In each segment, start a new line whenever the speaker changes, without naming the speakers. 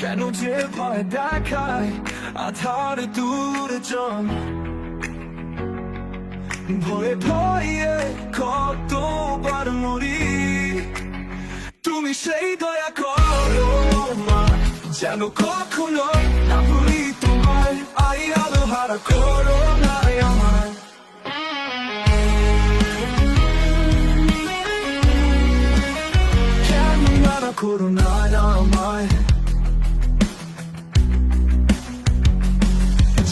কেন যে ভয় দেখায় আধার দূর জন ভয়ে ভয়ে কতবার মরি তুমি সেই দয়া করো মা যেন কখনো না ভুলি তোমায় আই আলো হারা করো না আমার কেন মারা করো না আমায়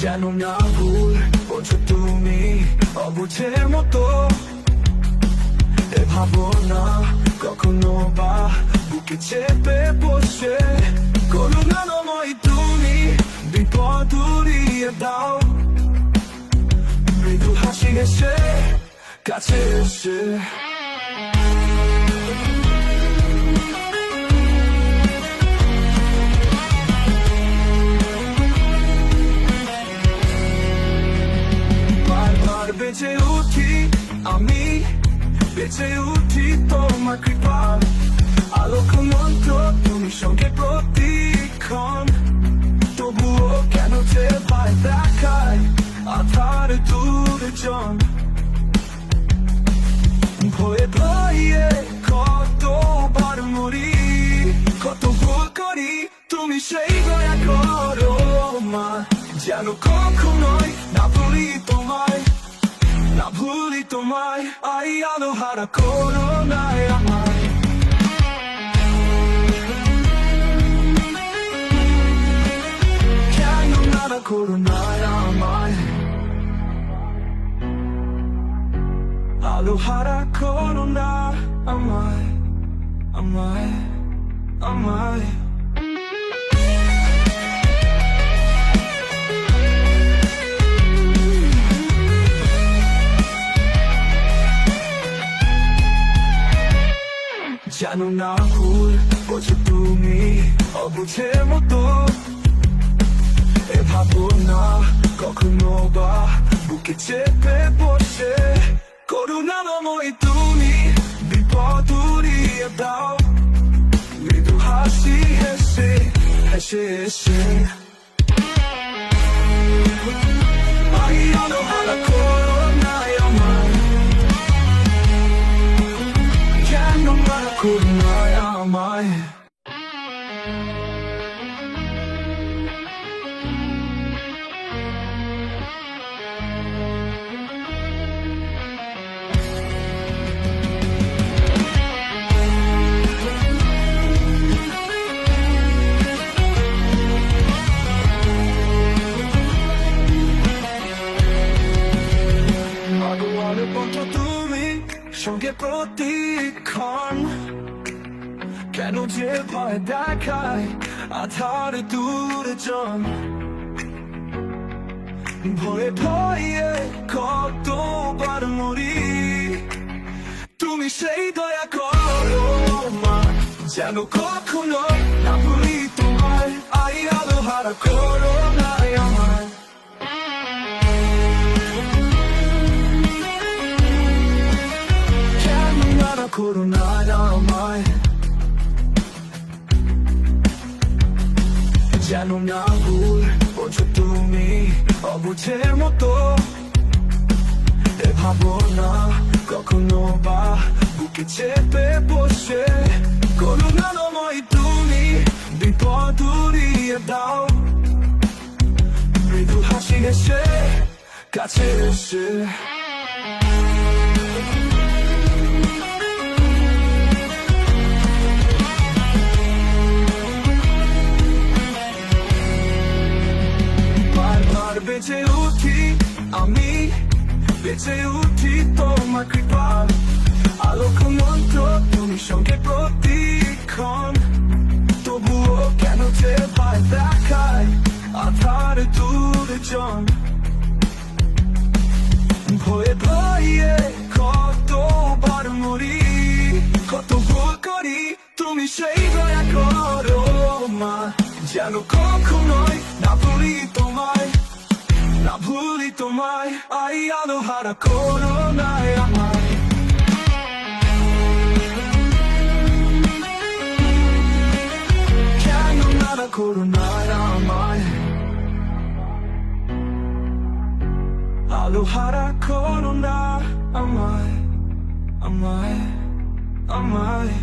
যেন না ভুল বোঝো তুমি অবুঝের মতো। ভাবো না কখনো বা বুকে চেপে বসে। করুণাময় তুমি বিপদ উড়িয়ে দাও। মৃদু হাসি এসে কাছে এসে বেঁচে উঠি আমি, বেঁচে উঠি তোমার কৃপা আলোক মন্ত্র তুমি সঙ্গে প্রতিক্ষণ। তবুও কেন যে ভয় দেখায় আধার দূর ভয়ে ভয়ে কতবার মরি, কত ভুল করি তুমি সেই দয়া করো মা। যেন কখনোই না ভুলি তোমায়। না ভুলি তোমায় আই আলো হারা করো না আমায় কেন নারা করো না আমায় আলো হারা করো না অবুঝের মতো এ ভাবো না, কখনো বা বুকে চেপে বসে। করুণাময় তুমি, বিপদ উড়িয়ে দাও। মৃদু হাসি হেসে হেসে হেসে। আই আলো হারা করো না আমায় কেন মারা করো না আমায়? ভগবানের পথ তুমি সঙ্গে প্রতিক্ষণ। কেন যে ভয় দেখায় আধার দূর জন ভয়ে ভয়ে কতবার মরি। তুমি সেই দয়া করো মা, যেন কখনো না ভুলি তোমায়। আই আলো হারা করো নারা করো আমায় যেন না ভুল বোঝো তুমি অবুঝের মতো ভাবো না কখনো বা বুকে চেপে বসে করুণাময় তুমি বিপদ উড়িয়ে দাও মৃদু হাসি এসে কাছে এসে বেঁচে উঠি আমি, বেঁচে উঠি তোমার কৃপার আলোক মন্ত্র, তুমি সঙ্গে প্রতিক্ষণ। তবুও কেন যে পায় দেখায় আধার দূরজন। ভয়ে ভয়ে কতবার মরি কত ভুল করি তুমি সেই দয়া করো মা। যেন কখনোই না বলি তোমায়। না ভুলি তোমায় আই আলো হারা করো না আমায় কেন নারা করো না আমায় আলো হারা করো না আমায় আমায় আমায়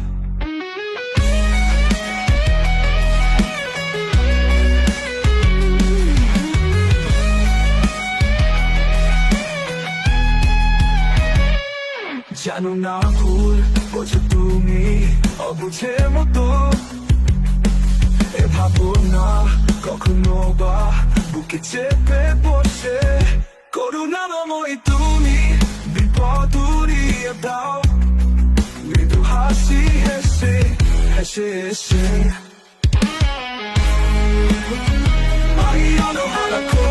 জানো না ভুল, বোঝো তুমি অবুঝের মতো। এ ভাবো না, কখনো বা বুকে চেপে বসে। করুণাময় তুমি, বিপদ উড়িয়ে দাও। মৃদু হাসি হেসে হেসে হেসে। আই আলো হারা করোনায়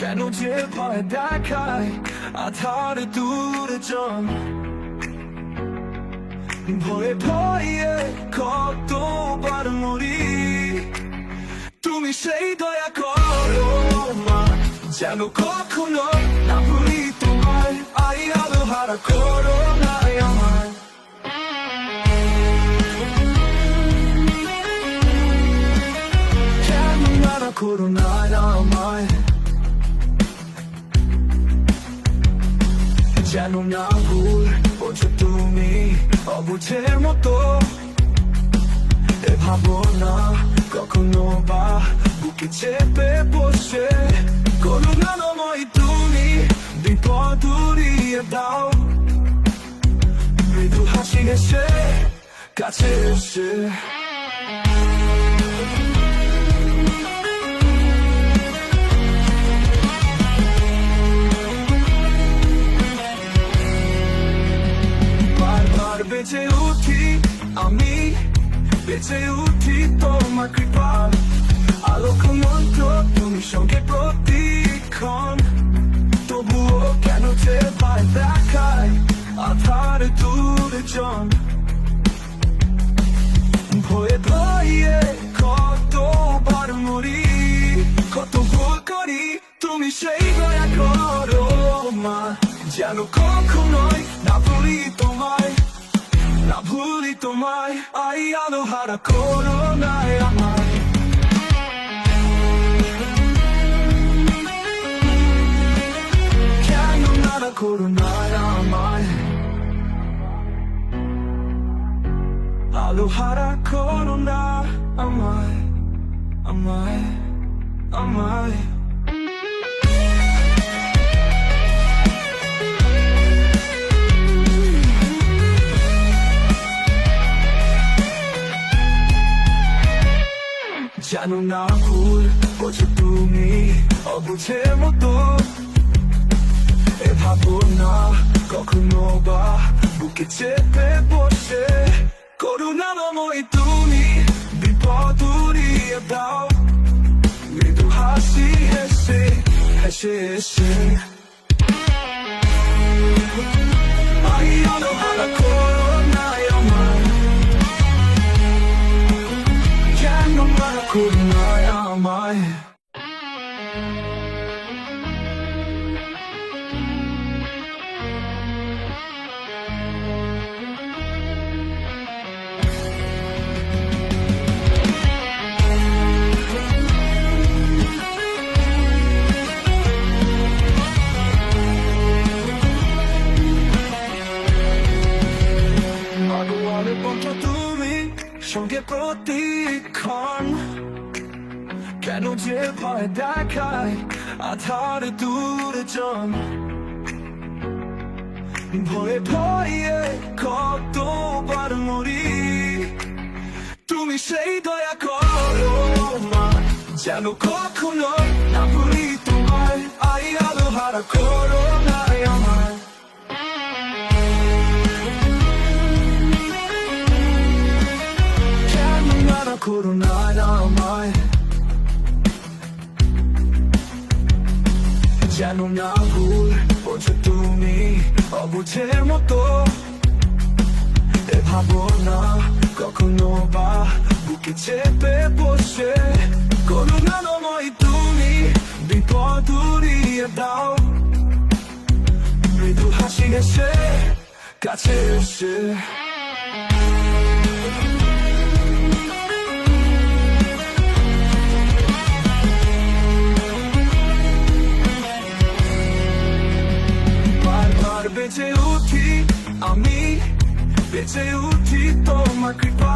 কেন যে ভয় দেখায় আধার দূর জন ভয়ে ভয়ে কতবার মরি। তুমি সেই দয়া করো মা, যেন কখনো না ভুলি তোমায়। আই আলো হারা করো না আমায়। কেন মারা করো না আমায়। যেন না ভুল বোঝো তুমি অবুঝের মতো। এ ভাবো না কখনো বা বুকে চেপে বসে। করুণাময় তুমি বিপদ উড়িয়ে দাও। মৃদু হাসি হেসে কাছে এসে। বেঁচে উঠি আমি, বেঁচে উঠি তোমার কৃপা আলোক মন্ত্র, তুমি সঙ্গে প্রতিক্ষণ। তবুও কেন যে পায় দেখায় আধার দূর জন ভয়ে ভয়ে কতবার মরি, কত ভুল করি, তুমি সেই দয়া করো মা। যেন কখনোই না ভুলি তোমায়। না ভুলি তোমায় আই আলো হারা করো না আমায় কেন নারা করো না আমায় আলো হারা করো না আমায় আমায় আমায় জানো না ভুল বোঝো তুমি অবুঝের মতো। এ ভাবো না, কখনো বা বুকে চেপে বসে। করুণাময় তুমি, বিপদ উড়িয়ে দাও। মৃদু হাসি হেসে হেসে হেসে। আমায় কেন মারা করোনা আমায় আগুয়ারে সঙ্গে প্রতিক্ষণ কেন যে ভয় দেখায় আধার দূর জন ভয়ে ভয়ে কতবার মরি। তুমি সেই দয়া করো মা, যেন কখনো না ভুলি তোমায়। আই আলো হারা করো মারা করো না আমায় যেন না ভুল বোঝো তুমি অবুঝের মতো ভাবো না কখনো বা বুকে চেপে বসে করুণাময় তুমি বিপদ উড়িয়ে দাও মৃদু হাসি এসে কাছে এসে বেঁচে উঠি আমি, বেঁচে উঠি তোমার কৃপা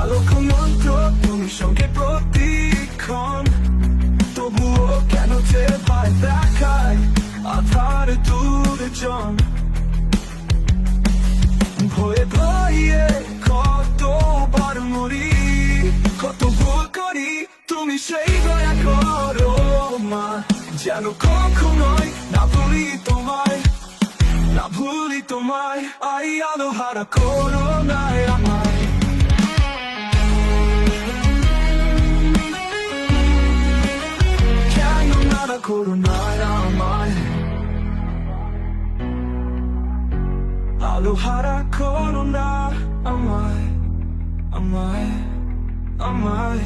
আলোক মন্ত্র তুমি সঙ্গে প্রতিক্ষণ। তবুও কেন যে পায় দেখায় আধার দূরে ভয়ে ভয়ে কতবার মরি, কত ভুল করি তুমি সেই দয়া করো মা। যেন কখনোই না ভুলি তোমায়। না ভুলি তোমায় আই আলো হারা করো না আমায় কেন নারা করো না আমায় আলো হারা করো না আমায় আমায় আমায়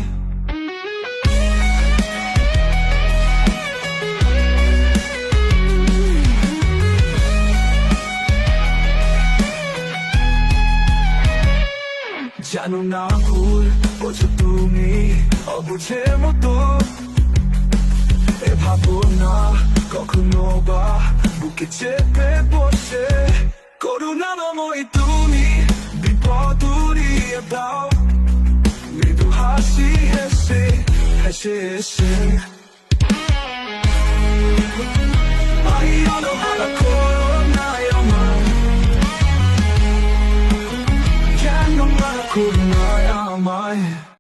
জানো না ভুল, বোঝো তুমি অবুঝের মতো। এ ভাবো না, কখনো বা বুকে চেপে বসে। করুণাময় তুমি, বিপদ উড়িয়ে দাও। মৃদু হাসি হেসে হেসে হেসে। আই আলো হারা করো না আমার kurmaya may